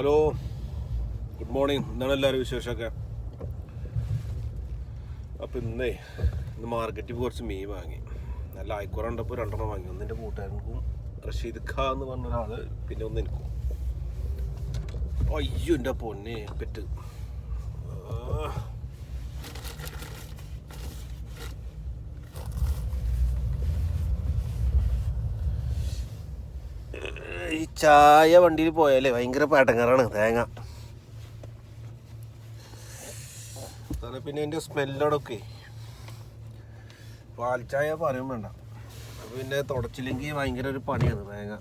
Hello good morning എന്താണ് എല്ലാവരും വിശേഷമൊക്കെ? അപ്പം ഇന്നേ ഇന്ന് മാർക്കറ്റിൽ കുറച്ച് മീൻ വാങ്ങി. നല്ല ആയിക്കുറ ഉണ്ടപ്പോൾ രണ്ടെണ്ണം വാങ്ങി. ഒന്ന് എന്റെ കൂട്ടുകാരനും റഷീദ് ഖാ എന്ന് പറഞ്ഞ ഒരാൾ പിന്നെ ഒന്ന് എനിക്കും. അയ്യോ എന്റെ പൊന്നെ പെറ്റ് ആ. ഈ ചായ വണ്ടിയിൽ പോയാലേ ഭയങ്കര പടങ്ങറാണ് തേങ്ങ. പിന്നെ അതിന്റെ സ്മെല്ലോടൊക്കെ പാൽ ചായ പറയും വേണ്ട. പിന്നെ തുടച്ചില്ലെങ്കിൽ ഭയങ്കര ഒരു പണിയാണ് തേങ്ങ.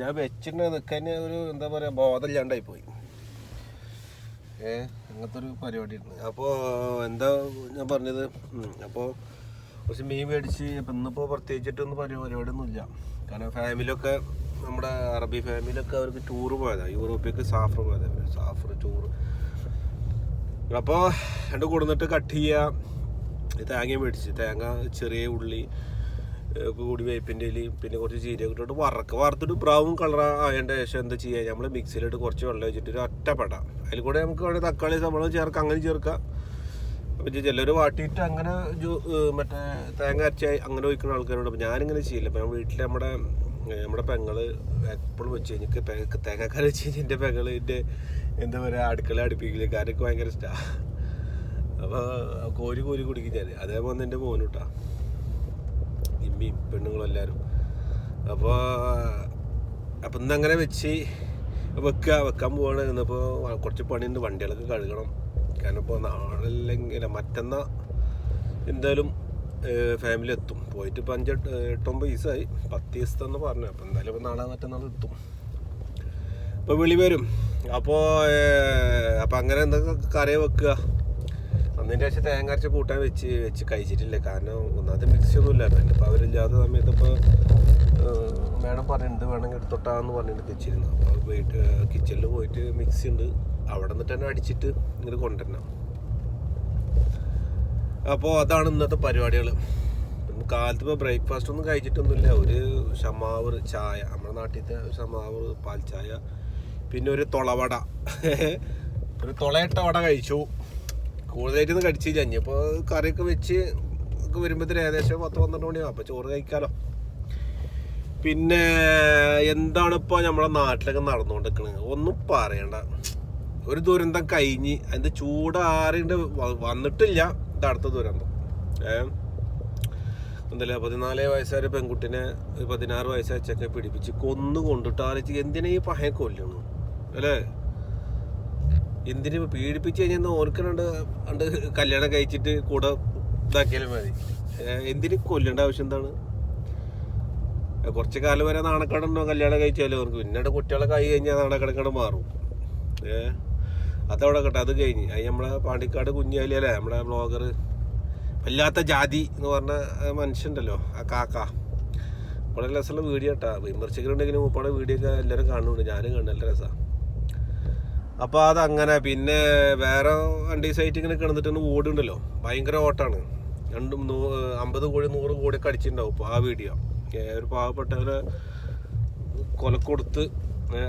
ഞാൻ വെച്ചിട്ട് നിൽക്കാൻ ഒരു എന്താ പറയുക ബോധമില്ലാണ്ടായി പോയി. ഏ അങ്ങനത്തെ ഒരു പരിപാടി ഉണ്ട് അപ്പോൾ എന്താ ഞാൻ പറഞ്ഞത്? അപ്പോൾ കുറച്ച് മീൻ മേടിച്ച് ഇപ്പം ഇന്നിപ്പോൾ പ്രത്യേകിച്ചിട്ടൊന്നും പരി പരിപാടിയൊന്നും ഇല്ല കാരണം ഫാമിലിയൊക്കെ നമ്മുടെ അറബി ഫാമിലിയൊക്കെ അവർക്ക് ടൂർ പോയതാണ് യൂറോപ്പിലേക്ക് സാഫർ പോയതാണ് സാഫർ ടൂർ അപ്പോൾ രണ്ട് കൊടുന്നിട്ട് കട്ട് ചെയ്യുക തേങ്ങ മേടിച്ച്. തേങ്ങ ചെറിയ ഉള്ളി കൂടി വേപ്പിന്റെ ഇലയും പിന്നെ കുറച്ച് ജീരകം ഇട്ടിട്ട് വറക്കുക. വറുത്തിട്ട് ബ്രൗൺ കളർ ആയതിന്റെ ശേഷം എന്താ ചെയ്യുക? നമ്മൾ മിക്സിയിലിട്ട് കുറച്ച് വെള്ളം വെച്ചിട്ട് ഒരു ഒറ്റപ്പെടാം അതിൽ കൂടെ നമുക്ക് വേണമെങ്കിൽ തക്കാളി സംഭവം ചേർക്കാം. അങ്ങനെ ചേർക്കാം. അപ്പം ചിലർ വാട്ടിയിട്ട് അങ്ങനെ മറ്റേ തേങ്ങ അരച്ച് അങ്ങനെ ഒഴിക്കുന്ന ആൾക്കാരുണ്ട്. അപ്പം ഞാനിങ്ങനെ ചെയ്യില്ല അപ്പം വീട്ടിൽ നമ്മുടെ നമ്മുടെ പെങ്ങൾ എപ്പോഴും വെച്ച് പെങ്ങൾക്ക് തേങ്ങാക്കറി വെച്ച് കഴിഞ്ഞാൽ എന്റെ പെങ്ങളിന്റെ എന്താ പറയുക അടുക്കള അടുപ്പിക്കില്ല കാരൊക്കെ ഭയങ്കര ഇഷ്ടമാണ് അപ്പോൾ കോരി കോരി കുടിക്കും ഞാൻ അതേപോലെ എന്റെ മോനൂട്ടാ. ഇമ്മി പെണ്ണുങ്ങളും എല്ലാവരും അപ്പോൾ അപ്പം ഇന്നങ്ങനെ വെച്ച് വെക്കുക വെക്കാൻ പോവാണ്. ഇന്നിപ്പോൾ കുറച്ച് പണിയുണ്ട്. വണ്ടികളൊക്കെ കഴുകണം. കാരണം ഇപ്പോൾ നാളല്ലെങ്കിൽ മറ്റന്നാ എന്തായാലും ഫാമിലി എത്തും. പോയിട്ട് ഇപ്പം അഞ്ചെട്ട് എട്ടൊമ്പത് ദിവസമായി പത്ത് ദിവസത്തെന്ന് പറഞ്ഞു. അപ്പോൾ എന്തായാലും ഇപ്പം നാളെ മറ്റന്നാൾ എത്തും. ഇപ്പോൾ വിളി വരും. അപ്പോൾ അപ്പോൾ അങ്ങനെ എന്തൊക്കെ കറി വെക്കുക? അന്നിന്റെ ശേഷം തേങ്ങ അരച്ച് കൂട്ടാൻ വെച്ച് വെച്ച് കഴിച്ചിട്ടില്ല. കാരണം ഒന്നാമത്തെ മിക്സി ഒന്നും ഇല്ലായിരുന്നു. അപ്പോൾ അവരില്ലാത്ത സമയത്ത് ഇപ്പോൾ മേഡം പറഞ്ഞിട്ടുണ്ട് വേണമെങ്കിൽ എടുത്തോട്ടാന്ന് പറഞ്ഞിട്ട് വെച്ചിരുന്നു. അപ്പോൾ വീട്ട് കിച്ചണിൽ പോയിട്ട് മിക്സി ഉണ്ട് അവിടെ നിന്നിട്ട് തന്നെ അടിച്ചിട്ട് ഇങ്ങോട്ട് കൊണ്ടുവരണം. അപ്പോൾ അതാണ് ഇന്നത്തെ പരിപാടികൾ കാലത്ത് ഇപ്പോൾ ബ്രേക്ക്ഫാസ്റ്റ് ഒന്നും കഴിച്ചിട്ടൊന്നുമില്ല. ഒരു ഷമാവർ ചായ നമ്മുടെ നാട്ടിലത്തെ ഷമാവർ പാൽ ചായ പിന്നെ ഒരു തുളവട. ഒരു തുളയിട്ട വട കഴിച്ചു. കൂടുതലായിട്ടൊന്നും കടിച്ചു കഴിഞ്ഞപ്പോൾ കറിയൊക്കെ വെച്ച് വരുമ്പോഴത്തേന് ഏകദേശം പത്ത് പന്ത്രണ്ട് മണിയാവും. അപ്പോൾ ചോറ് കഴിക്കാമല്ലോ പിന്നെ എന്താണിപ്പോൾ നമ്മുടെ നാട്ടിലൊക്കെ നടന്നുകൊണ്ടിരിക്കുന്നത് ഒന്നും പറയണ്ട. ഒരു ദുരന്തം കഴിഞ്ഞ് അതിന്റെ ചൂട് ആറിണ്ട് വന്നിട്ടില്ല. ഇത് അടുത്ത ദുരന്തം. ഏ? എന്തല്ല പതിനാല് വയസ്സായ പെൺകുട്ടിനെ പതിനാറ് വയസ്സായ ചെക്കെ പിടിപ്പിച്ച് കൊന്നു കൊണ്ടിട്ട് ആലോചിച്ച് എന്തിനാ ഈ പഹയെ കൊല്ലണു അല്ലേ? എന്തിനു പീഡിപ്പിച്ച് കഴിഞ്ഞാൽ ഓർക്കണുണ്ട് അണ്ട് കല്യാണം കഴിച്ചിട്ട് കൂടെ ഇതാക്കിയാലും മതി. എന്തിന് കൊല്ലേണ്ട ആവശ്യം എന്താണ്? കുറച്ച് കാലം വരെ നാണക്കേടുണ്ടോ കല്യാണം കഴിച്ചാലും? അവർക്ക് പിന്നീട് കുട്ടികളെ കൈ കഴിഞ്ഞാൽ നാണക്കടക്കട മാറും. ഏ? അതവിടെ കേട്ടോ അത് കഴിഞ്ഞ്. അത് നമ്മളെ പാണ്ടിക്കാട് കുഞ്ഞാലി അല്ലേ നമ്മുടെ ബ്ലോഗർ വല്ലാത്ത ജാതി എന്ന് പറഞ്ഞ മനുഷ്യണ്ടല്ലോ ആ കാക്ക. വളരെ രസമുള്ള വീഡിയോ കേട്ടാ വിമർശകരുണ്ടെങ്കിലും മൂപ്പാടെ വീഡിയോ ഒക്കെ എല്ലാവരും കാണുന്നുണ്ട്. ഞാനും കണ്ടു നല്ല രസമാണ് അപ്പോൾ അതങ്ങനെ പിന്നെ വേറെ വണ്ടി സൈറ്റ് ഇങ്ങനെ കിടന്നിട്ട് ഓടുണ്ടല്ലോ ഭയങ്കര ഓട്ടാണ്. രണ്ടും നൂ അമ്പത് കോടി നൂറ് കോടി ഒക്കെ അടിച്ചിട്ടുണ്ടാവും ആ വീഡിയോ ഒരു പാവപ്പെട്ടവരെ കൊലക്കൊടുത്ത്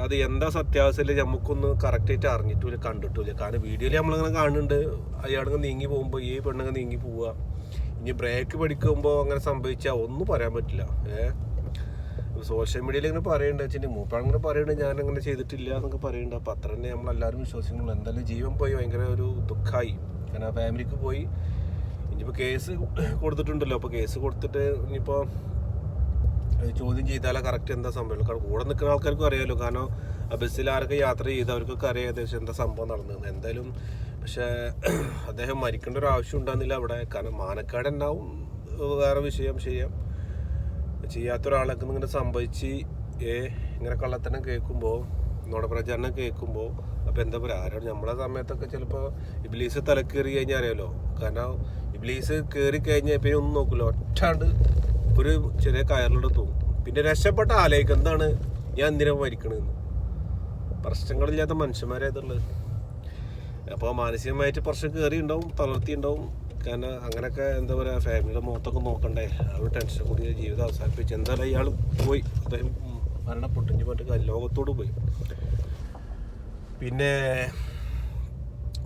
അത് എന്താ സത്യാവസ്ഥയിൽ നമുക്കൊന്ന് കറക്റ്റായിട്ട് അറിഞ്ഞിട്ടില്ല കണ്ടിട്ടില്ല. കാരണം വീഡിയോയിൽ നമ്മളിങ്ങനെ കാണുന്നുണ്ട് അയാളിങ്ങനെ നീങ്ങി പോകുമ്പോൾ ഈ പെണ്ണങ്ങ് നീങ്ങി പോവുക ഇനി ബ്രേക്ക് പഠിക്കുമ്പോൾ അങ്ങനെ സംഭവിച്ചാൽ ഒന്നും പറയാൻ പറ്റില്ല. ഏഹ് സോഷ്യൽ മീഡിയയിൽ ഇങ്ങനെ പറയുന്നുണ്ട് വെച്ചിട്ട് മൂപ്പാളിങ്ങനെ പറയുന്നുണ്ട് ഞാൻ അങ്ങനെ ചെയ്തിട്ടില്ല എന്നൊക്കെ പറയുന്നുണ്ട് അപ്പം അത്ര തന്നെ നമ്മളെല്ലാവരും വിശ്വസിക്കുന്നുള്ളൂ. എന്തായാലും ജീവൻ പോയി ഭയങ്കര ഒരു ദുഃഖമായി കാരണം ഫാമിലിക്ക് പോയി. ഇനിയിപ്പോൾ കേസ് കൊടുത്തിട്ടുണ്ടല്ലോ. അപ്പോൾ കേസ് കൊടുത്തിട്ട് ഇനിയിപ്പോൾ ചോദ്യം ചെയ്താലേ കറക്റ്റ് എന്താ സംഭവം? കാരണം കൂടെ നിൽക്കുന്ന ആൾക്കാർക്കും അറിയാമല്ലോ കാരണം ബസ്സിൽ ആരൊക്കെ യാത്ര ചെയ്തവർക്കൊക്കെ അറിയാം ഏകദേശം എന്താ സംഭവം നടന്നത്. എന്തായാലും പക്ഷേ അദ്ദേഹം മരിക്കേണ്ട ഒരു ആവശ്യം ഉണ്ടാകുന്നില്ല അവിടെ. കാരണം മാനക്കാട് ഉണ്ടാവും. വേറെ വിഷയം ചെയ്യാം ചെയ്യാത്ത ഒരാളൊക്കെ ഇങ്ങനെ സംഭവിച്ച് ഏ ഇങ്ങനെ കള്ളത്തനം കേൾക്കുമ്പോൾ നമ്മുടെ പ്രചാരണം കേൾക്കുമ്പോൾ അപ്പോൾ എന്താ പറയുക ആരോട് നമ്മളെ സമയത്തൊക്കെ ചിലപ്പോൾ ഇബ്ലീസ് തലക്കേറി കഴിഞ്ഞാൽ അറിയാമല്ലോ കാരണം ഇബ്ലീസ് കയറി കഴിഞ്ഞാൽ പിന്നെ ഒന്നും നോക്കില്ല ഒറ്റാണ്ട് ഒരു ചെറിയ കയറിലൂടെ തൂങ്ങും പിന്നെ രക്ഷപ്പെട്ട ആലോചിക്കും എന്താണ് ഞാൻ എന്തിനാ മരിക്കണമെന്ന് പ്രശ്നങ്ങളില്ലാത്ത മനുഷ്യന്മാരേതുള്ളത്. അപ്പോൾ മാനസികമായിട്ട് പ്രശ്നം കയറി ഉണ്ടാവും തളർത്തി ഉണ്ടാവും കാരണം അങ്ങനെയൊക്കെ എന്താ പറയുക ഫാമിലിയുടെ മുഖത്തൊക്കെ നോക്കണ്ടേ? ആ ടെൻഷൻ കൂടി ജീവിതം അവസാനിപ്പിച്ച്. എന്തായാലും അയാൾ പോയി. അദ്ദേഹം മരണപ്പെട്ടു പോയിട്ട് ലോകത്തോട് പോയി. പിന്നെ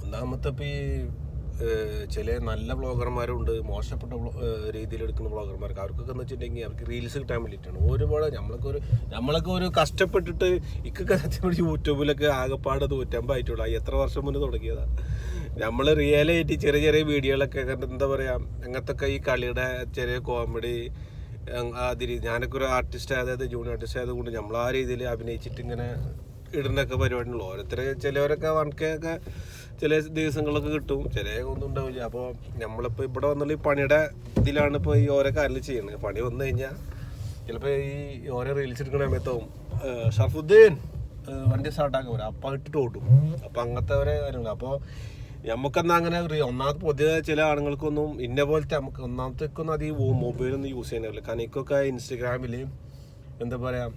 ഒന്നാമത്തെ ഇപ്പം ഈ ചില നല്ല വ്ളോഗർമാരുണ്ട് മോശപ്പെട്ട രീതിയിൽ എടുക്കുന്ന വ്ളോഗർമാർക്ക് അവർക്കൊക്കെ എന്ന് വെച്ചിട്ടുണ്ടെങ്കിൽ അവർക്ക് റീൽസ് കിട്ടാൻ വേണ്ടിയിട്ടാണ്. ഒരുപാട് നമ്മളൊക്കെ ഒരു നമ്മളൊക്കെ ഒരു കഷ്ടപ്പെട്ടിട്ട് ഇക്കൊക്കെ യൂട്യൂബിലൊക്കെ ആകെപ്പാട് നൂറ്റമ്പായിട്ടുള്ളൂ എത്ര വർഷം മുന്നേ തുടങ്ങിയതാണ് നമ്മൾ റിയലായിട്ട് ചെറിയ ചെറിയ വീഡിയോകളൊക്കെ എന്താ പറയുക അങ്ങനത്തെ ഈ കളിയുടെ ചെറിയ കോമഡി അതിരി ഞാനൊക്കെ ഒരു ആർട്ടിസ്റ്റ് അതായത് ജൂനിയർ ആർട്ടിസ്റ്റ് ആയതുകൊണ്ട് നമ്മൾ ആ രീതിയിൽ അഭിനയിച്ചിട്ട് ഇങ്ങനെ ഇടുന്നൊക്കെ പരിപാടിയുള്ളൂ. ഓരോരുത്തർ ചിലവരൊക്കെ വൺ കെ ഒക്കെ ചില ദിവസങ്ങളൊക്കെ കിട്ടും. ചില ഒന്നും ഉണ്ടാവില്ല. അപ്പോൾ നമ്മളിപ്പോൾ ഇവിടെ വന്നുള്ള ഈ പണിയുടെ ഇതിലാണ് ഇപ്പോൾ ഈ ഓരോ കാര്യങ്ങൾ ചെയ്യുന്നത്. പണി വന്നു കഴിഞ്ഞാൽ ചിലപ്പോൾ ഈ ഓരോ റീൽസ് എടുക്കുന്ന സമയത്താവും. ഏഹ് ഷർഫുദ്ദീൻ വണ്ടി സ്റ്റാർട്ടാക്കാൻ വരും. അപ്പം ഇട്ടിട്ട് ഓട്ടും അപ്പം അങ്ങനത്തെ ഓരോ കാര്യങ്ങൾ. അപ്പോൾ നമുക്കെന്നാ അങ്ങനെ ഒന്നാമത്തെ ഒന്നാമത് പൊതുവെ ചില ആളുകൾക്കൊന്നും ഇന്ന പോലത്തെ നമുക്ക് ഒന്നാമത്തേക്കൊന്നും അധികം മൊബൈലൊന്നും യൂസ് ചെയ്യാനില്ല കാരണം എനിക്കൊക്കെ ഇൻസ്റ്റഗ്രാമിൽ എന്താ പറയുക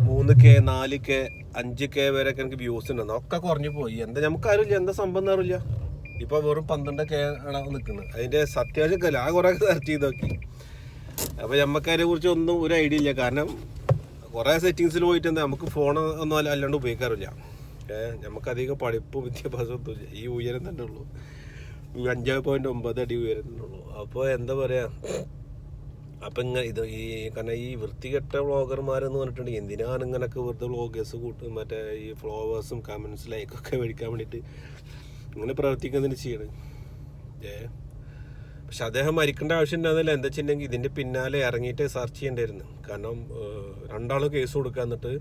മൂന്ന് കെ നാല് കെ അഞ്ച് കെ വരെയൊക്കെ എനിക്ക് വ്യൂസ് ഉണ്ടെന്ന് ഒക്കെ കുറഞ്ഞു പോയി. എന്താ നമുക്ക് അറിയില്ല എന്താ സംഭവം അറിയില്ല. ഇപ്പൊ വെറും പന്ത്രണ്ട് കെ ആണ് നിൽക്കുന്നത്. അതിന്റെ സത്യാവശ്യമൊക്കെ ആ കുറെ സെർച്ച് ചെയ്ത് നോക്കി. അപ്പൊ നമുക്ക് അതിനെ കുറിച്ച് ഒന്നും ഒരു ഐഡിയ ഇല്ല. കാരണം കുറെ സെറ്റിങ്സിൽ പോയിട്ട് നമുക്ക് ഫോൺ ഒന്നും അല്ല- അല്ലാണ്ട് ഉപയോഗിക്കാറില്ല. ഏഹ് നമുക്ക് അധികം പഠിപ്പും വിദ്യാഭ്യാസവും ഒന്നുമില്ല ഈ ഉയരം തന്നെ ഉള്ളൂ. അഞ്ച് പോയിന്റ് ഒമ്പത് അടി ഉയരം തന്നെ ഉള്ളൂ. അപ്പോൾ എന്താ പറയാ? അപ്പൊ ഇങ്ങനെ ഇത് ഈ കാരണം ഈ വൃത്തികെട്ട വ്ളോഗർമാരെന്ന് പറഞ്ഞിട്ടുണ്ടെങ്കിൽ എന്തിനാണ് ഇങ്ങനൊക്കെ വെറുതെ വ്ളോഗേഴ്സ് കൂട്ടും മറ്റേ ഈ ഫ്ലോവേഴ്സും കമൻസ് ലൈക്കൊക്കെ മേടിക്കാൻ വേണ്ടിയിട്ട് ഇങ്ങനെ പ്രവർത്തിക്കുന്നതിന് ചെയ്യണം? ഏ? പക്ഷെ അദ്ദേഹം മരിക്കേണ്ട ആവശ്യം ഉണ്ടാകുന്നില്ല എന്താ വെച്ചിട്ടുണ്ടെങ്കിൽ ഇതിന്റെ പിന്നാലെ ഇറങ്ങിയിട്ട് സെർച്ച് ചെയ്യേണ്ടായിരുന്നു. കാരണം രണ്ടാളും കേസ് കൊടുക്കുക എന്നിട്ട്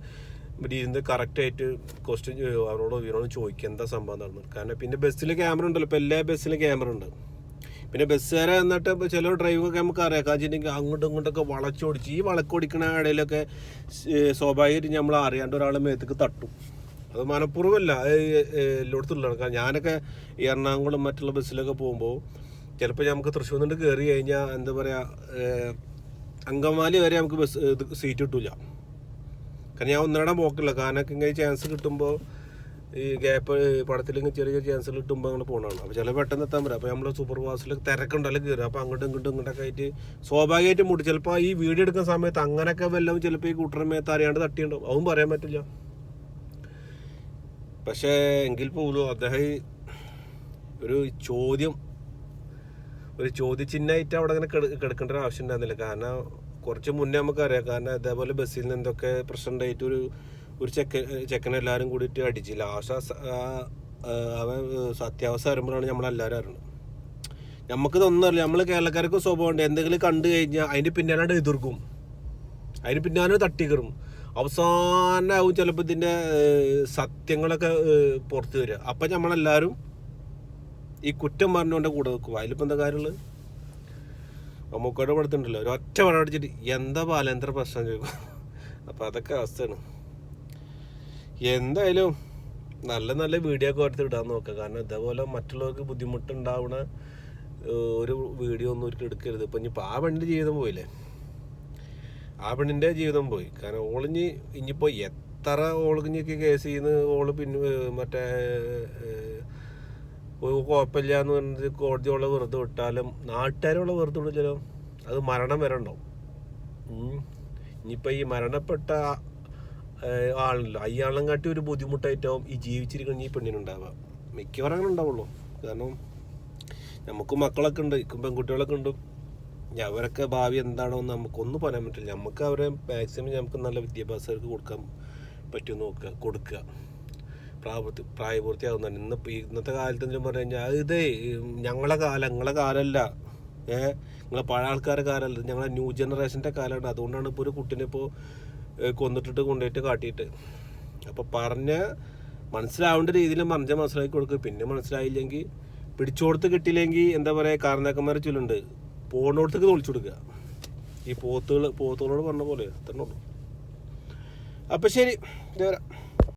ഇരുന്ന് കറക്റ്റായിട്ട് ക്വസ്റ്റ്യൻ അവരോട് ഇവരോട് ചോദിക്കുക എന്താ സംഭവം നടന്നത് കാരണം പിന്നെ ബസ്സിൽ ക്യാമറ ഉണ്ടല്ലോ. ഇപ്പം എല്ലാ ബസ്സിലും ക്യാമറ ഉണ്ട്. പിന്നെ ബസ്സുകാരെ എന്നിട്ട് ഇപ്പോൾ ചില ഡ്രൈവൊക്കെ നമുക്ക് അറിയാം. കാരണം വെച്ചിട്ടുണ്ടെങ്കിൽ അങ്ങോട്ടും ഇങ്ങോട്ടൊക്കെ വളച്ചോടിച്ച് ഈ വളക്കോടിക്കണ ഇടയിലൊക്കെ സ്വാഭാവികമായിട്ട് നമ്മൾ അറിയാണ്ട് ഒരാളെ മേത്തേക്ക് തട്ടും. അത് മനഃപൂർവമല്ല. എല്ലായിടത്തുള്ളതാണ് കാരണം ഞാനൊക്കെ എറണാകുളം മറ്റുള്ള ബസ്സിലൊക്കെ പോകുമ്പോൾ ചിലപ്പോൾ നമുക്ക് തൃശ്ശൂർ നിന്ന് കയറി കഴിഞ്ഞാൽ എന്താ പറയുക അങ്കമാലി വരെ നമുക്ക് ബസ് സീറ്റ് കിട്ടില്ല കാരണം ഞാൻ ഒന്നിടാൻ പോക്കില്ല. കാരണം ഇങ്ങനെ ചാൻസ് കിട്ടുമ്പോൾ ഈ ഗ്യാപ്പ് പടത്തിൽ ഇങ്ങനെ ചെറിയ ചെറിയ ചാൻസുകൾ കിട്ടുമ്പോൾ അങ്ങനെ പോകണമാണ് അപ്പോൾ ചില പെട്ടെന്ന് എത്താൻ പറ്റും. അപ്പോൾ നമ്മൾ സൂപ്പർ ഫാസ്റ്റിൽ തിരക്കുണ്ടല്ലോ കയറുക അപ്പോൾ അങ്ങോട്ടും ഇങ്ങോട്ടും ഇങ്ങോട്ടൊക്കെ ആയിട്ട് സ്വാഭാവികമായിട്ടും മുടി ചിലപ്പോൾ ഈ വീഡിയോ എടുക്കുന്ന സമയത്ത് അങ്ങനെയൊക്കെ വല്ലതും ചിലപ്പോൾ ഈ കൂട്ടറമേത്ത് അറിയാണ്ട് തട്ടിയുണ്ടാവും അതും പറയാൻ പറ്റില്ല. പക്ഷേ എങ്കിൽ പോലും അദ്ദേഹം ഒരു ചോദ്യം ഒരു ചോദ്യചിഹ്നമായിട്ട് അവിടെ അങ്ങനെ കിടക്കേണ്ട ഒരു ആവശ്യം ഉണ്ടായിരുന്നില്ല. കാരണം കുറച്ച് മുന്നേ നമുക്കറിയാം. കാരണം ഇതേപോലെ ബസ്സിൽ നിന്ന് എന്തൊക്കെ പ്രശ്നം ഉണ്ടായിട്ട് ഒരു ഒരു ചെക്കൻ ചെക്കനെല്ലാരും കൂടിയിട്ട് അടിച്ച് ലാസ്റ്റ് അവൻ സത്യാവസ്ഥ വരുമ്പോഴാണ് നമ്മളെല്ലാവരും അറിയുന്നത്. നമുക്കിതൊന്നും അറിയില്ല. നമ്മൾ കേരളക്കാർക്ക് സ്വഭാവമുണ്ട്. എന്തെങ്കിലും കണ്ടു കഴിഞ്ഞാൽ അതിന്റെ പിന്നാലെ എതിർക്കും. അതിന് പിന്നാലെ തട്ടിക്കറും അവസാനമാവും ചിലപ്പോൾ ഇതിന്റെ സത്യങ്ങളൊക്കെ പുറത്തു വരിക. അപ്പം നമ്മളെല്ലാവരും ഈ കുറ്റം പറഞ്ഞുകൊണ്ട് കൂടെ നിൽക്കും അതിലിപ്പോൾ എന്താ കാര്യമുള്ളത്? മമ്മൂക്കയുടെ പടത്തുണ്ടല്ലോ. ഒരൊറ്റ പടം അടിച്ചിട്ട് എന്താ ബാലേന്ദ്ര പ്രശ്നം ചോദിക്കും. അപ്പം അതൊക്കെ അവസ്ഥയാണ്. എന്തായാലും നല്ല നല്ല വീഡിയോ ഒക്കെ എടുത്ത് ഇടാൻ നോക്കുക കാരണം ഇതേപോലെ മറ്റുള്ളവർക്ക് ബുദ്ധിമുട്ടുണ്ടാവുന്ന ഒരു വീഡിയോ ഒന്നും ഒരിക്കലും എടുക്കരുത്. ഇപ്പം ഇനിയിപ്പോൾ ആ പെണ്ണിന്റെ ജീവിതം പോയില്ലേ? ആ പെണ്ണിന്റെ ജീവിതം പോയി. കാരണം ഓളിഞ്ഞ് ഇനിയിപ്പോൾ എത്ര ഓളിഞ്ഞൊക്കെ കേസ് ചെയ്യുന്ന ഓൾ പിന്നെ മറ്റേ കുഴപ്പമില്ല എന്ന് പറഞ്ഞിട്ട് കോടതി ഓളെ വെറുതെ വിട്ടാലും നാട്ടുകാരുള്ള വെറുതെ വിടില്ലല്ലോ. അത് മരണം വരെ ഉണ്ടാവും. ഇനിയിപ്പോൾ ഈ മരണപ്പെട്ട ഏഹ്, ആളുണ്ടല്ലോ അയാളെയും കാട്ടി ഒരു ബുദ്ധിമുട്ടായിട്ടാവും ഈ ജീവിച്ചിരിക്കുന്ന ഈ പെണ്ണിനുണ്ടാവുക. മിക്കവാറും അങ്ങനെ ഉണ്ടാവുള്ളൂ. കാരണം നമുക്ക് മക്കളൊക്കെ ഉണ്ട് ഇക്കും പെൺകുട്ടികളൊക്കെ ഉണ്ട്. അവരൊക്കെ ഭാവി എന്താണോ എന്ന് നമുക്കൊന്നും പറയാൻ പറ്റില്ല. നമുക്ക് അവരെ മാക്സിമം നമുക്ക് നല്ല വിദ്യാഭ്യാസർക്ക് കൊടുക്കാൻ പറ്റും നോക്കുക കൊടുക്കുക. പ്രായപൂർത്തി പ്രായപൂർത്തിയാകുന്നുണ്ട് ഇന്ന് ഇപ്പം ഇന്നത്തെ കാലത്ത് എന്തെങ്കിലും പറഞ്ഞു കഴിഞ്ഞാൽ ഇതേ ഞങ്ങളെ കാലം നിങ്ങളെ കാലമല്ല ഏഹ് നിങ്ങളെ പഴയ ആൾക്കാരുടെ കാലമല്ല ഞങ്ങളെ ന്യൂ ജനറേഷന്റെ കാലമാണ്. അതുകൊണ്ടാണ് ഇപ്പോൾ ഒരു കുട്ടീനെ ഇപ്പോൾ കൊന്നിട്ടിട്ട് കൊണ്ടുപോയിട്ട് കാട്ടിയിട്ട്. അപ്പോൾ പറഞ്ഞ മനസ്സിലാവേണ്ട രീതിയിൽ മറിഞ്ഞ മനസ്സിലാക്കി കൊടുക്കുക പിന്നെ മനസ്സിലായില്ലെങ്കിൽ പിടിച്ചോടത്ത് കിട്ടിയില്ലെങ്കിൽ എന്താ പറയുക കാരണക്കന്മാരെ ചൊല്ലുണ്ട്. പോണോടത്തേക്ക് തൊളിച്ചു കൊടുക്കുക. ഈ പോത്തുകൾ പോത്തുകളോട് പറഞ്ഞ പോലെ അത്രേ ഉള്ളൂ. അപ്പം ശരി ഇതുവരെ.